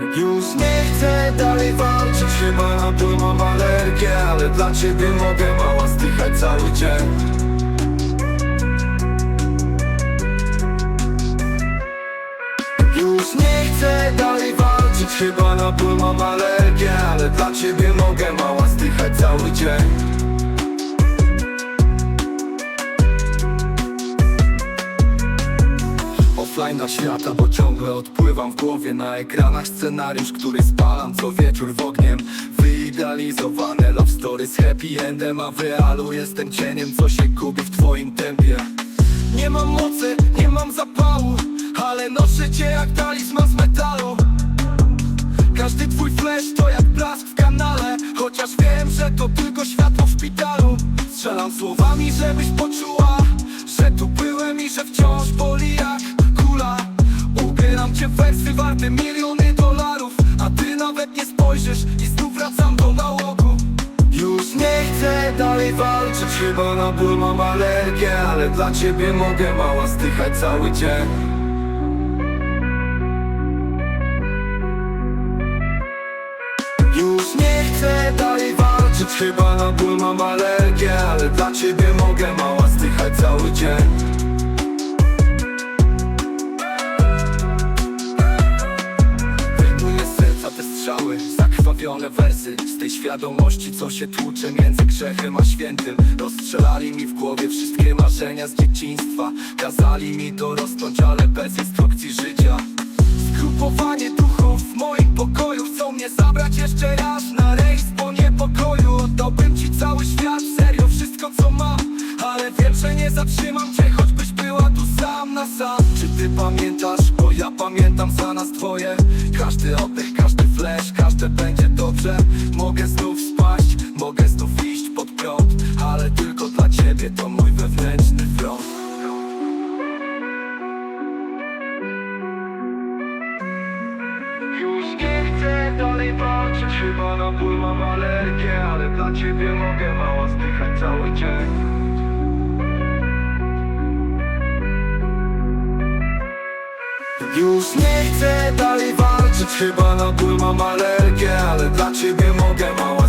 Już nie chcę dalej walczyć Chyba na ból mam alergię Ale dla ciebie mogę mała zdychać cały dzień. Już nie chcę dalej walczyć Chyba na ból mam alergię Ale dla ciebie mogę mała zdychać cały dzień Na świata, bo ciągle odpływam w głowie Na ekranach scenariusz, który spalam co wieczór w ogniem. Wyidealizowane love story z happy endem A w realu jestem cieniem, co się gubi w twoim tempie. Nie mam mocy, nie mam zapału Ale noszę cię jak talizman z metalu. Każdy twój flash to jak blask w kanale Chociaż wiem, że to tylko światło w szpitalu. Strzelam słowami, żebyś warte miliony dolarów A ty nawet nie spojrzysz i znów wracam do nałogu. Już nie chcę dalej walczyć Chyba na ból mam alergię Ale dla ciebie mogę mała zdychać cały dzień. Już nie chcę dalej walczyć Chyba na ból mam alergię Ale dla ciebie mogę mała zdychać cały dzień strzały Zakrwawione wersy Z tej świadomości co się tłucze Między grzechem a świętym. Rozstrzelali mi w głowie wszystkie marzenia z dzieciństwa. Kazali mi dorosnąć, ale bez instrukcji życia. Zgrupowanie duchów w moim pokoju Chcą mnie zabrać jeszcze raz na rejs po niepokoju Oddałbym ci cały świat, serio wszystko co mam Ale wiem, że nie zatrzymam cię, choćbyś była tu sam na sam. Czy ty pamiętasz, bo ja pamiętam za nas dwoje? Każdy oddech, każdy flash, każde będzie dobrze. Mogę znów spaść, mogę znów iść pod prąd Ale tylko dla ciebie to mój wewnętrzny front. Już nie chcę dalej walczyć Chyba na ból mam alergię Ale dla ciebie mogę mała zdychać cały dzień. Już nie chcę dalej walczyć Chyba na ból mam alergię, ale dla ciebie mogę mała